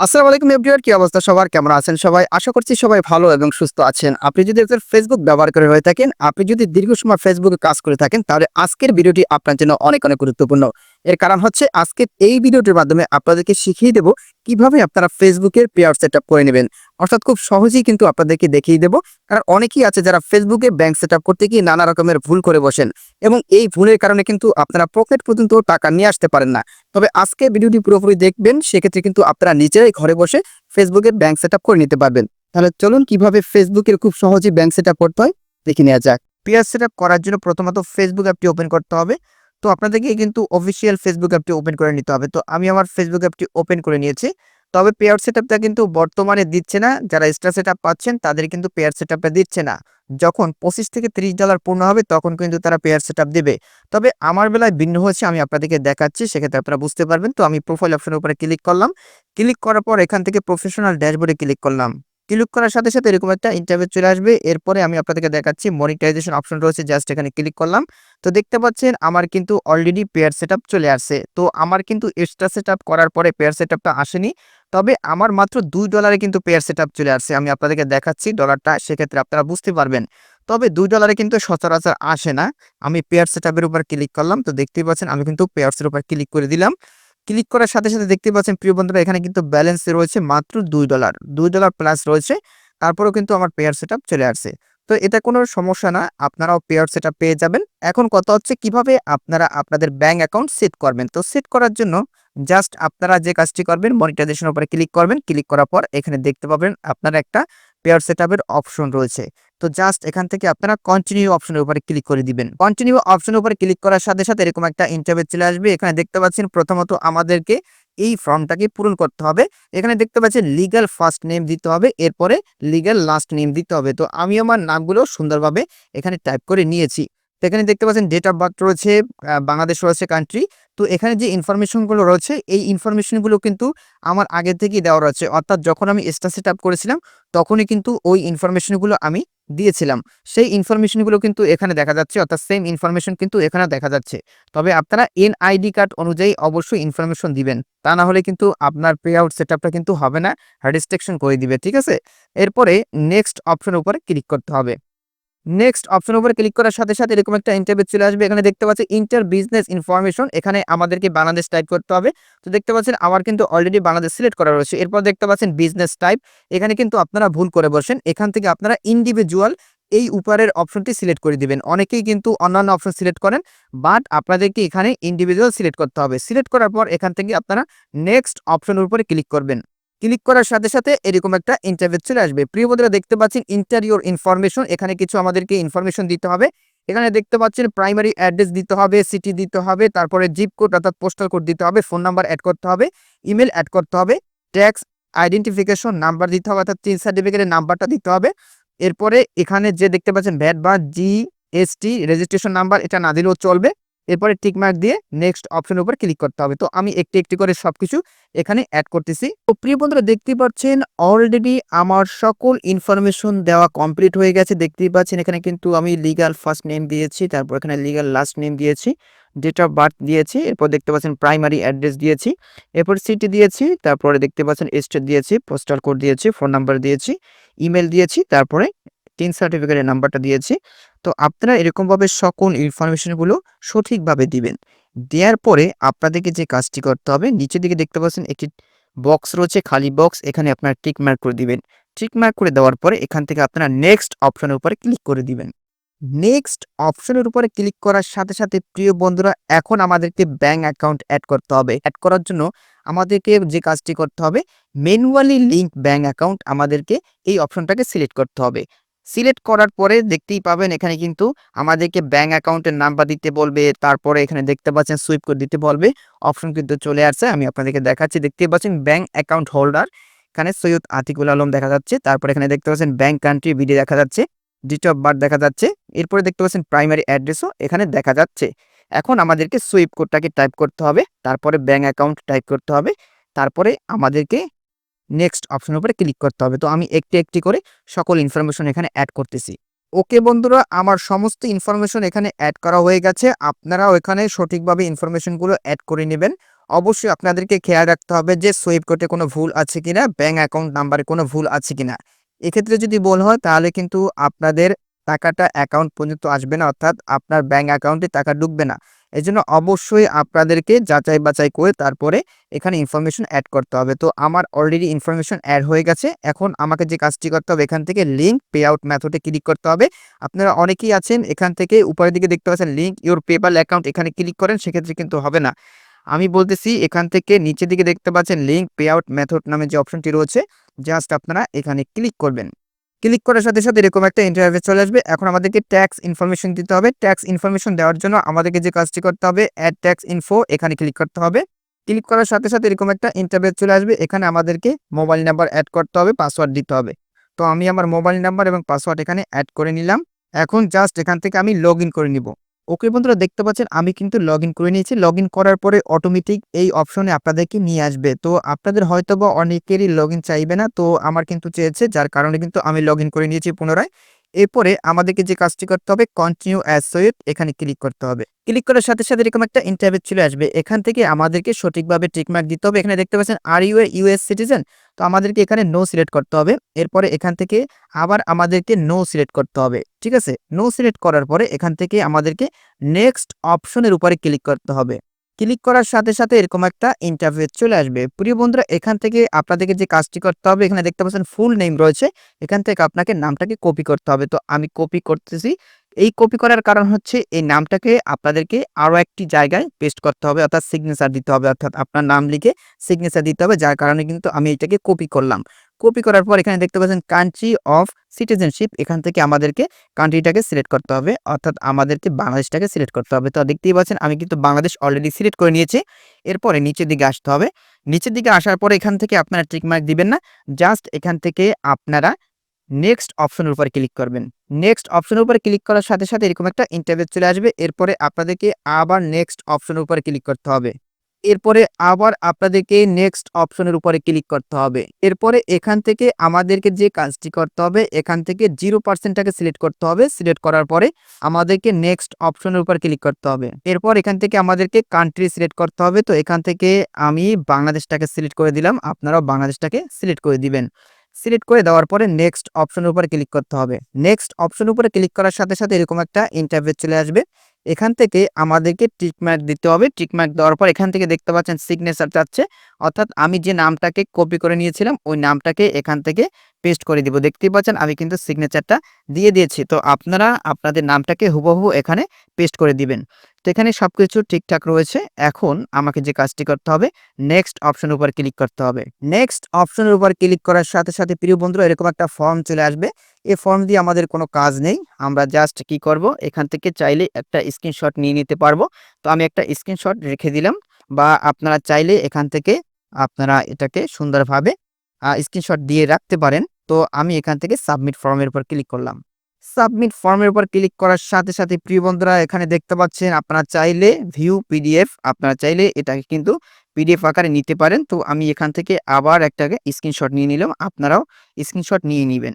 আসসালামু আলাইকুম এভরিওয়ার কি অবস্থা সবার? কেমন আছেন সবাই? আশা করছি সবাই ভালো এবং সুস্থ আছেন। আপনি যদি একজন ফেসবুক ব্যবহার করে হয়ে থাকেন, আপনি যদি দীর্ঘ সময় ফেসবুকে কাজ করে থাকেন, তাহলে আজকের ভিডিওটি আপনার জন্য অনেক অনেক গুরুত্বপূর্ণ। এর কারণ হচ্ছে আজকের এই ভিডিওটির মাধ্যমে আপনাদেরকে শিখিয়ে দেব কীভাবে আপনারা ফেসবুকের পেয়ার সেট করে নেবেন। অর্থাৎ খুব সহজেই কিন্তু আপনাদেরকে দেখিয়ে দেব। কারণ অনেকেই আছে যারা ফেসবুকে ব্যাংক সেট করতে গিয়ে নানা রকমের ভুল করে বসেন এবং এই ভুলের কারণে কিন্তু আপনারা পকেট পর্যন্ত টাকা নিয়ে আসতে পারেন না। তবে আজকে ভিডিওটি পুরোপুরি দেখবেন, সেক্ষেত্রে কিন্তু আপনারা নিজেরাই ঘরে বসে ফেসবুকের ব্যাংক সেট করে নিতে পারবেন। তাহলে চলুন কীভাবে ফেসবুকের খুব সহজেই ব্যাংক সেট করতে হয়, দেখে নেওয়া যাক। পেয়ার সেট করার জন্য প্রথমত ফেসবুক অ্যাপটি ওপেন করতে হবে। তো আপনাদেরকে কিন্তু অফিসিয়াল ফেসবুক অ্যাপটি ওপেন করে নিতে হবে। তো আমি আমার ফেসবুক অ্যাপটি ওপেন করে নিয়েছি। তবে পেয়ার সেটআপটা কিন্তু বর্তমানে দিচ্ছে না। যারা এক্সট্রা সেটআপ পাচ্ছেন, তাদের কিন্তু পেয়ার সেটআপটা দিচ্ছে না। যখন পঁচিশ থেকে তিরিশ ডলার পূর্ণ হবে, তখন কিন্তু তারা পেয়ার সেটআপ দেবে। তবে আমার বেলায় ভিন্ন হয়েছে, আমি আপনাদেরকে দেখাচ্ছি, সেক্ষেত্রে আপনারা বুঝতে পারবেন। তো আমি প্রোফাইল অপশনের উপরে ক্লিক করলাম। ক্লিক করার পর এখান থেকে প্রফেশনাল ড্যাশবোর্ডে ক্লিক করলাম। ক্লিক করার সাথে সাথে এরকম একটা ইন্টারভিউ চলে আসবে। এরপরে আমি আপনাদেরকে দেখাচ্ছি মনিটাইজেশন অপশন রয়েছে জাস্ট এখানে ক্লিক করলাম। তো দেখতে পাচ্ছেন আমার কিন্তু অলরেডি পেয়ার সেটআপ চলে আসছে। তো আমার কিন্তু এক্সট্রা সেটআপ করার পরে পেয়ার সেটআপটা আসেনি। তবে আমার মাত্র দুই ডলারে কিন্তু পেয়ার সেটআপ চলে আসছে। আমি আপনাদেরকে দেখাচ্ছি ডলারটা সেক্ষেত্রে আপনারা বুঝতে পারবেন। তবে দুই ডলারে কিন্তু সচরাচর আসে না। আমি পেয়ার সেটআপের উপর ক্লিক করলাম। তো দেখতেই পাচ্ছেন আমি কিন্তু পেয়ার্সের উপর ক্লিক করে দিলাম। ক্লিক করার সাথে সাথে দেখতে পাচ্ছেন, প্রিয় বন্ধুরা, এখানে কিন্তু ব্যালেন্স রয়েছে মাত্র দুই ডলার দুই ডলার প্লাস রয়েছে, তারপরেও কিন্তু আমার পেয়ার সেট চলে আসছে। তো এটা কোনো সমস্যা না, আপনারাও পেয়ার সেট পেয়ে যাবেন। এখন কথা হচ্ছে কীভাবে আপনারা আপনাদের ব্যাঙ্ক অ্যাকাউন্ট সেট করবেন। তো সেট করার জন্য জাস্ট আপনারা যে কাজটি করবেন মনিটাইজেশন উপরে ক্লিক করবেন। ক্লিক করার পর এখানে দেখতে পাবেন আপনারা একটা পেয়ার সেট অপশন রয়েছে। তো জাস্ট এখান থেকে আপনারা কন্টিনিউ অপশনের উপরে ক্লিক করে দিবেন। কন্টিনিউ অপশনের উপরে ক্লিক করার সাথে সাথে এরকম একটা ইন্টারভিউ চলে আসবে। এখানে দেখতে পাচ্ছেন প্রথমত আমাদেরকে এই ফর্মটাকে পূরণ করতে হবে। এখানে দেখতে পাচ্ছেন লিগাল ফার্স্ট নেম দিতে হবে, এরপরে লিগাল লাস্ট নেম দিতে হবে। তো আমি আমার নামগুলো সুন্দরভাবে এখানে টাইপ করে নিয়েছি। এখানে দেখতে পাচ্ছেন ডেট অফ বার্থ রয়েছে বাংলাদেশ রয়েছে কান্ট্রি তো এখানে যে ইনফরমেশনগুলো রয়েছে, এই ইনফরমেশনগুলো কিন্তু আমার আগে থেকেই দেওয়া রয়েছে। অর্থাৎ যখন আমি এক্সট্রা সেট আপ করেছিলাম, তখনই কিন্তু ওই ইনফরমেশনগুলো আমি দিয়েছিলাম। সেই ইনফরমেশনগুলো কিন্তু এখানে দেখা যাচ্ছে, অর্থাৎ সেম ইনফরমেশন কিন্তু এখানে দেখা যাচ্ছে। তবে আপনারা এনআইডি কার্ড অনুযায়ী অবশ্যই ইনফরমেশন দিবেন। তা না হলে কিন্তু আপনার পে আউট সেট কিন্তু হবে না রেস্ট্রিকশন করে দিবে, ঠিক আছে? এরপরে নেক্সট অপশনের উপরে ক্লিক করতে হবে। নেক্সট অপশন উপরে ক্লিক করার সাথে সাথে এরকম একটা ইন্টারভিউ চলে আসবে। এখানে দেখতে পাচ্ছি ইন্টার বিজনেস ইনফরমেশন এখানে আমাদেরকে বাংলাদেশ টাইপ করতে হবে। তো দেখতে পাচ্ছেন আমার কিন্তু অলরেডি বাংলাদেশ সিলেক্ট করা রয়েছে। এরপর দেখতে পাচ্ছেন বিজনেস টাইপ এখানে কিন্তু আপনারা ভুল করে বসেন। এখান থেকে আপনারা ইন্ডিভিজুয়াল এই উপরের অপশনটি সিলেক্ট করে দিবেন। অনেকেই কিন্তু অন্যান্য অপশন সিলেক্ট করেন বাট আপনাদেরকে এখানে ইন্ডিভিজুয়াল সিলেক্ট করতে হবে। সিলেক্ট করার পর এখান থেকে আপনারা নেক্সট অপশনের উপরে ক্লিক করবেন। ক্লিক করার সাথে সাথে এরকম একটা ইন্টারভিউ চলে আসবে। প্রিয় বন্ধুরা, দেখতে পাচ্ছেন ইন্টারিওর ইনফরমেশন এখানে কিছু আমাদেরকে ইনফরমেশন দিতে হবে। এখানে দেখতে পাচ্ছেন প্রাইমারি অ্যাড্রেস দিতে হবে সিটি দিতে হবে, তারপরে জিপ কোড অর্থাৎ পোস্টাল কোড দিতে হবে ফোন নাম্বার অ্যাড করতে হবে ইমেল অ্যাড করতে হবে ট্যাক্স আইডেন্টিফিকেশন নাম্বার দিতে হবে, অর্থাৎ তিন সার্টিফিকেটের নাম্বারটা দিতে হবে। এরপরে এখানে যে দেখতে পাচ্ছেন ভ্যাট বা জি এসটি রেজিস্ট্রেশন নাম্বার এটা না দিলেও চলবে। এরপরে টিকমার্ক দিয়ে নেক্সট অপশনের উপর ক্লিক করতে হবে। তো আমি একটি একটি করে সবকিছু এখানে অ্যাড করতেছি। তো প্রিয় বন্ধুরা দেখতে পাচ্ছেন অলরেডি আমার সকল ইনফরমেশন দেওয়া কমপ্লিট হয়ে গেছে। দেখতেই পাচ্ছেন এখানে কিন্তু আমি লিগাল ফার্স্ট নেম দিয়েছি, তারপর এখানে লিগাল লাস্ট নেম দিয়েছি ডেট অফ বার্থ দিয়েছি, এরপর দেখতে পাচ্ছেন প্রাইমারি অ্যাড্রেস দিয়েছি, এরপর সিটি দিয়েছি, তারপরে দেখতে পাচ্ছেন স্টেট দিয়েছি পোস্টাল কোড দিয়েছি ফোন নাম্বার দিয়েছি ইমেল দিয়েছি, তারপরে টিন সার্টিফিকেটের নাম্বারটা দিয়েছি। তো আপনারা এরকমভাবে সকল ইনফরমেশনগুলো সঠিকভাবে দিবেন। দেওয়ার পরে আপনাদেরকে যে কাজটি করতে হবে, নিচের দিকে দেখতে পাচ্ছেন একটি বক্স রয়েছে, খালি বক্স, এখানে আপনারা টিক মার্ক করে দিবেন। টিক মার্ক করে দেওয়ার পরে এখান থেকে আপনারা নেক্সট অপশনের উপরে ক্লিক করে দিবেন। নেক্সট অপশনের উপরে ক্লিক করার সাথে সাথে প্রিয় বন্ধুরা, এখন আমাদেরকে ব্যাঙ্ক অ্যাকাউন্ট অ্যাড করতে হবে। অ্যাড করার জন্য আমাদেরকে যে কাজটি করতে হবে, ম্যানুয়ালি লিঙ্ক ব্যাঙ্ক অ্যাকাউন্ট আমাদেরকে এই অপশনটাকে সিলেক্ট করতে হবে। সিলেক্ট করার পরে দেখতেই পাবেন এখানে কিন্তু আমাদেরকে ব্যাংক অ্যাকাউন্টের নাম্বার দিতে বলবে, তারপরে এখানে দেখতে পাচ্ছেন সুইপ করে দিতে বলবে অপশন কিন্তু চলে আসছে, আমি আপনাদেরকে দেখাচ্ছি, দেখতেই পাচ্ছেন ব্যাংক অ্যাকাউন্ট হোল্ডার এখানে সৈয়দ আতিকুল আলম দেখা যাচ্ছে, তারপরে এখানে দেখতে পাচ্ছেন ব্যাংক কান্ট্রি বিডি দেখা যাচ্ছে ডিট অফ বার্থ দেখা যাচ্ছে, এরপরে দেখতে পাচ্ছেন প্রাইমারি অ্যাড্রেসও এখানে দেখা যাচ্ছে, এখন আমাদেরকে সুইপ কোডটাকে টাইপ করতে হবে, তারপরে ব্যাংক অ্যাকাউন্ট টাইপ করতে হবে, তারপরে আমাদেরকে নেক্সট অপশনের উপরে ক্লিক করতে হবে। তো আমি একটি একটি করে সকল ইনফরমেশন এখানে অ্যাড করতেছি। ওকে বন্ধুরা, আমার সমস্ত ইনফরমেশন এখানে অ্যাড করা হয়ে গেছে। আপনারাও এখানে সঠিকভাবে ইনফরমেশনগুলো অ্যাড করে নেবেন। অবশ্যই আপনাদেরকে খেয়াল রাখতে হবে যে সুইপ কোডে কোনো ভুল আছে কিনা ব্যাঙ্ক অ্যাকাউন্ট নাম্বারে কোনো ভুল আছে কিনা। এক্ষেত্রে যদি ভুল হয়, তাহলে কিন্তু আপনাদের টাকাটা অ্যাকাউন্ট পর্যন্ত আসবে না, অর্থাৎ আপনার ব্যাঙ্ক অ্যাকাউন্টে টাকা ঢুকবে না। এই জন্য অবশ্যই আপনাদেরকে যাচাই বাছাই করে তারপরে এখানে ইনফরমেশন অ্যাড করতে হবে। তো আমার অলরেডি ইনফরমেশন অ্যাড হয়ে গেছে। এখন আমাকে যে কাজটি করতে হবে, এখান থেকে লিঙ্ক পে আউট মেথডে ক্লিক করতে হবে। আপনারা অনেকেই আছেন এখান থেকে উপরের দিকে দেখতে পাচ্ছেন লিঙ্ক ইউর পেপাল অ্যাকাউন্ট এখানে ক্লিক করেন, সেক্ষেত্রে কিন্তু হবে না। আমি বলতেছি, এখান থেকে নিচের দিকে দেখতে পাচ্ছেন লিঙ্ক পে আউট মেথড নামে যে অপশনটি রয়েছে জাস্ট আপনারা এখানে ক্লিক করবেন। ক্লিক করার সাথে সাথে এরকম একটা ইন্টারভিউ চলে আসবে। এখন আমাদেরকে ট্যাক্স ইনফরমেশন দিতে হবে। ট্যাক্স ইনফরমেশন দেওয়ার জন্য আমাদেরকে যে কাজটি করতে হবে অ্যাড ট্যাক্স ইনফো এখানে ক্লিক করতে হবে। ক্লিক করার সাথে সাথে এরকম একটা ইন্টারভিউ চলে আসবে। এখানে আমাদেরকে মোবাইল নাম্বার অ্যাড করতে হবে পাসওয়ার্ড দিতে হবে। তো আমি আমার মোবাইল নাম্বার এবং পাসওয়ার্ড এখানে অ্যাড করে নিলাম। এখন জাস্ট এখান থেকে আমি লগ করে নিব। ওকে বন্ধুরা দেখতে পাচ্ছেন, আমি কিন্তু লগ করে নিয়েছি। লগ করার পরে অটোমেটিক এই অপশনে আপনাদেরকে নিয়ে আসবে। তো আপনাদের হয়তো বা অনেকেরই লগ চাইবে না, তো আমার কিন্তু চেয়েছে, যার কারণে কিন্তু আমি লগ করে নিয়েছি পুনরায়। এরপরে আমাদেরকে যে কাজটি করতে হবে কন্টিনিউ অ্যাজ সৈয়দ এখানে ক্লিক করতে হবে। ক্লিক করার সাথে সাথে এরকম একটা ইন্টারভিউ চলে আসবে। এখান থেকে আমাদেরকে সঠিকভাবে টিকমার্ক দিতে হবে। এখানে দেখতে পাচ্ছেন are you a US citizen তো আমাদেরকে এখানে নো সিলেক্ট করতে হবে। এরপরে এখান থেকে আবার আমাদেরকে নো সিলেক্ট করতে হবে। ঠিক আছে? নো সিলেক্ট করার পরে এখান থেকে আমাদেরকে নেক্সট অপশনের উপরে ক্লিক করতে হবে। ক্লিক করার সাথে সাথে এরকম একটা ইন্টারভিউ চলে আসবে। প্রিয় বন্ধুরা, এখান থেকে আপনাদেরকে যে কাজটি করতে হবে, এখানে দেখতে পাচ্ছেন ফুল নেম রয়েছে। এখান থেকে আপনাকে নামটাকে কপি করতে হবে। তো আমি কপি করতেছি। এই কপি করার কারণ হচ্ছে এই নামটাকে আপনাদেরকে আরও একটি জায়গায় পেস্ট করতে হবে, অর্থাৎ সিগনেচার দিতে হবে, অর্থাৎ আপনার নাম লিখে সিগনেচার দিতে হবে, যার কারণে কিন্তু আমি এটাকে কপি করলাম। কপি করার পর এখানে দেখতে পাচ্ছেন কান্ট্রি অফ সিটিজেনশিপ এখান থেকে আমাদেরকে কান্ট্রিটাকে সিলেক্ট করতে হবে, অর্থাৎ আমাদেরকে বাংলাদেশটাকে সিলেক্ট করতে হবে। তো দেখতেই পাচ্ছেন আমি কিন্তু বাংলাদেশ অলরেডি সিলেক্ট করে নিয়েছি। এরপরে নিচের দিকে আসতে হবে। নিচের দিকে আসার পরে এখান থেকে আপনারা টিকমার্ক দিবেন না জাস্ট এখান থেকে আপনারা নেক্সট অপশনের উপর ক্লিক করবেন। নেক্সট অপশনের উপর ক্লিক করার সাথে সাথে এরকম একটা ইন্টারভিউ চলে আসবে। এরপরে আপনাদেরকে আবার নেক্সট অপশনের উপর ক্লিক করতে হবে। এরপরে আবার আপনাদেরকে নেক্সট অপশনের উপরে ক্লিক করতে হবে। এরপরে এখান থেকে আমাদেরকে যে কাজটি করতে হবে, এখান থেকে জিরো পার্সেন্টটাকে সিলেক্ট করতে হবে। সিলেক্ট করার পরে আমাদেরকে নেক্সট অপশনের উপর ক্লিক করতে হবে। এরপর এখান থেকে আমাদেরকে কান্ট্রি সিলেক্ট করতে হবে। তো এখান থেকে আমি বাংলাদেশটাকে সিলেক্ট করে দিলাম। আপনারাও বাংলাদেশটাকে সিলেক্ট করে দিবেন। সিলেক্ট করে দেওয়ার পরে নেক্সট অপশনের উপরে ক্লিক করতে হবে। নেক্সট অপশনের উপরে ক্লিক করার সাথে সাথে এরকম একটা ইন্টারভিউ চলে আসবে। এখান থেকে আমাদেরকে টিকমার্ক দিতে হবে। টিকমার্ক দেওয়ার পর এখান থেকে দেখতে পাচ্ছেন সিগনেচার চাচ্ছে অর্থাৎ আমি যে নামটাকে কপি করে নিয়েছিলাম, ওই নামটাকে এখান থেকে পেস্ট করে দিব। দেখতেই পাচ্ছেন আমি কিন্তু সিগনেচারটা দিয়ে দিয়েছি। তো আপনারা আপনাদের নামটাকে হুবহু এখানে পেস্ট করে দিবেন। তো এখানে সব কিছু ঠিকঠাক রয়েছে। এখন আমাকে যে কাজটি করতে হবে নেক্সট অপশনের উপর ক্লিক করতে হবে। নেক্সট অপশনের উপর ক্লিক করার সাথে সাথে প্রিয় বন্ধুরা, এরকম একটা ফর্ম চলে আসবে। এই ফর্ম দিয়ে আমাদের কোনো কাজ নেই। আমরা জাস্ট কি করব? এখান থেকে চাইলে একটা স্ক্রিনশট নিয়ে নিতে পারব। তো আমি একটা স্ক্রিনশট রেখে দিলাম। বা আপনারা চাইলে এখান থেকে আপনারা এটাকে সুন্দরভাবে স্ক্রিনশট দিয়ে রাখতে পারেন। তো আমি এখান থেকে সাবমিট ফর্মের উপর ক্লিক করলাম। সাবমিট ফর্মের উপর ক্লিক করার সাথে সাথে প্রিয় বন্ধুরা, এখানে দেখতে পাচ্ছেন আপনারা চাইলে ভিউ পিডিএফ আপনারা চাইলে এটাকে কিন্তু পিডিএফ আকারে নিতে পারেন। তো আমি এখান থেকে আবার একটাকে স্ক্রিনশট নিয়ে নিলাম, আপনারাও স্ক্রিনশট নিয়ে নেবেন।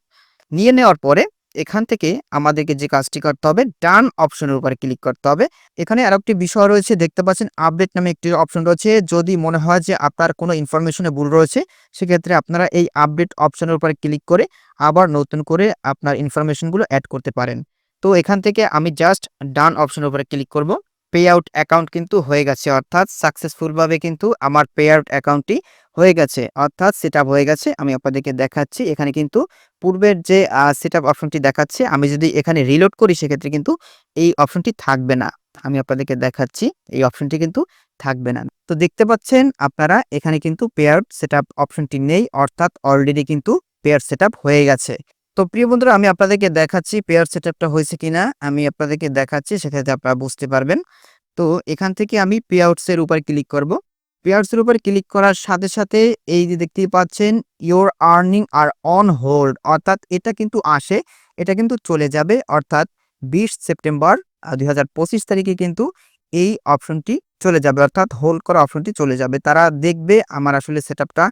নিয়ে নেওয়ার পরে এখান থেকে আমাদেরকে যে কাজটি করতে হবে, ডান অপশনের উপরে ক্লিক করতে হবে। এখানে আর একটি বিষয় রয়েছে, দেখতে পাচ্ছেন আপডেট নামে একটি অপশন রয়েছে। যদি মনে হয় যে আপনার কোনো ইনফরমেশনে ভুল রয়েছে, সেক্ষেত্রে আপনারা এই আপডেট অপশনের উপরে ক্লিক করে আবার নতুন করে আপনার ইনফরমেশনগুলো অ্যাড করতে পারেন। তো এখান থেকে আমি জাস্ট ডান অপশনের উপরে ক্লিক করব। পে আউট অ্যাকাউন্ট কিন্তু হয়ে গেছে। অর্থাৎ সাকসেসফুলভাবে কিন্তু আমার পে আউট অ্যাকাউন্টটি হয়ে গেছে। অর্থাৎ সেট হয়ে গেছে। আমি আপনাদেরকে দেখাচ্ছি। এখানে কিন্তু পূর্বের যে সেট আপ অপশনটি দেখাচ্ছে, আমি যদি এখানে রিলোড করি, সেক্ষেত্রে কিন্তু এই অপশনটি থাকবে না। আমি আপনাদেরকে দেখাচ্ছি, এই অপশনটি কিন্তু থাকবে না। তো দেখতে পাচ্ছেন, আপনারা এখানে কিন্তু পেয়ার সেট অপশনটি নেই। অর্থাৎ অলরেডি কিন্তু পেয়ার সেট হয়ে গেছে। তো প্রিয় বন্ধুরা, আমি আপনাদেরকে দেখাচ্ছি পেয়ার সেট আপটা হয়েছে কিনা। আমি আপনাদেরকে দেখাচ্ছি, সেক্ষেত্রে আপনারা বুঝতে পারবেন। তো এখান থেকে আমি পে আউটসের উপর ক্লিক করব। পেয়ার্সের উপর ক্লিক করার সাথে সাথে এই যে দেখতেই পাচ্ছেন your earning are on hold অর্থাৎ এটা কিন্তু আসে, এটা কিন্তু চলে যাবে। অর্থাৎ বিশ সেপ্টেম্বর দুই হাজার পঁচিশ তারিখে কিন্তু এই অপশনটি চলে যাবে, অর্থাৎ হোল্ড করা অপশনটি চলে যাবে। তারা দেখবে আমার আসলে সেট আপটা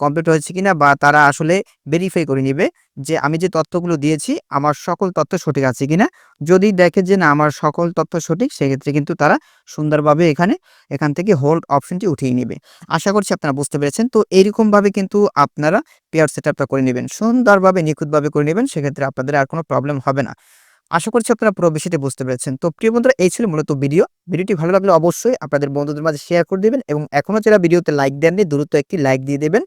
কমপ্লিট হয়েছে কিনা বা তারা আসলে ভেরিফাই করে নেবে যে আমি যে তথ্যগুলো দিয়েছি, আমার সকল তথ্য সঠিক আছে কিনা। যদি দেখে যে না, আমার সকল তথ্য সঠিক, সেক্ষেত্রে কিন্তু তারা সুন্দরভাবে এখানে, এখান থেকে হোল্ড অপশনটি উঠিয়ে নেবে। আশা করছি আপনারা বুঝতে পেরেছেন। তো এইরকমভাবে কিন্তু আপনারা পেয়ার সেট করে নেবেন। সুন্দরভাবে, নিখুঁতভাবে করে নেবেন, সেক্ষেত্রে আপনাদের আর কোনো প্রবলেম হবে না। আশা করছি আপনারা পুরো বিষয়টি বুঝতে পেরেছেন। তো প্রিয় বন্ধুরা, এই ছিল মূলত ভিডিও। ভিডিওটি ভালো লাগলে অবশ্যই আপনাদের বন্ধুদের মাঝে শেয়ার করে দেবেন এবং এখনও যারা ভিডিওতে লাইক দেননি, দ্রুত একটি লাইক দিয়ে দেবেন।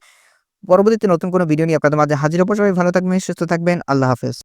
পরবর্তীতে নতুন কোনো ভিডিও নিয়ে আপনাদের মাঝে হাজির হব। সবাই ভালো থাকবেন, সুস্থ থাকবেন। আল্লাহ হাফেজ।